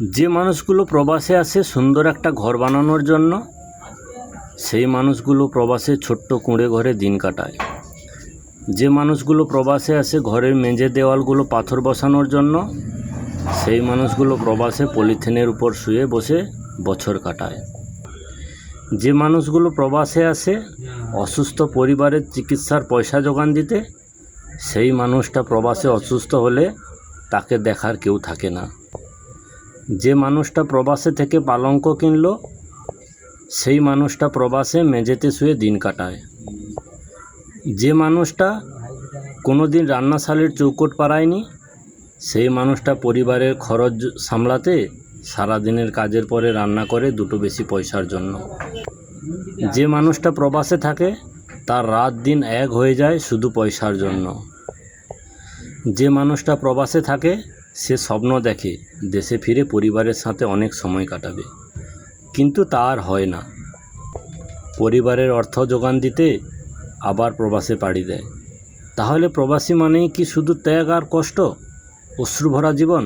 যে মানুষগুলো প্রবাসে আসে সুন্দর একটা ঘর বানানোর জন্য, সেই মানুষগুলো প্রবাসে ছোট্ট কুঁড়ে ঘরে দিন কাটায়। যে মানুষগুলো প্রবাসে আসে ঘরের মেঝে দেওয়ালগুলো পাথর বসানোর জন্য, সেই মানুষগুলো প্রবাসে পলিথিনের উপর শুয়ে বসে বছর কাটায়। যে মানুষগুলো প্রবাসে আসে অসুস্থ পরিবারের চিকিৎসার পয়সা যোগান দিতে, সেই মানুষটা প্রবাসে অসুস্থ হলে তাকে দেখার কেউ থাকে না। যে মানুষটা প্রবাসে থেকে পালঙ্ক কিনল, সেই মানুষটা প্রবাসে মেঝেতে শুয়ে দিন কাটায়। যে মানুষটা কোনো দিন রান্নাশালের চৌকট পাড়ায়নি, সেই মানুষটা পরিবারের খরচ সামলাতে সারাদিনের কাজের পরে রান্না করে দুটো বেশি পয়সার জন্য। যে মানুষটা প্রবাসে থাকে, তার রাত দিন এক হয়ে যায় শুধু পয়সার জন্য। যে মানুষটা প্রবাসে থাকে সে স্বপ্ন দেখে দেশে ফিরে পরিবারের সাথে অনেক সময় কাটাবে। কিন্তু তার হয় না। পরিবারের অর্থ যোগান দিতে আবার প্রবাসে পাড়ি দেয়। তাহলে প্রবাসী মানেই কি শুধু ত্যাগ আর কষ্ট, অশ্রুভরা জীবন?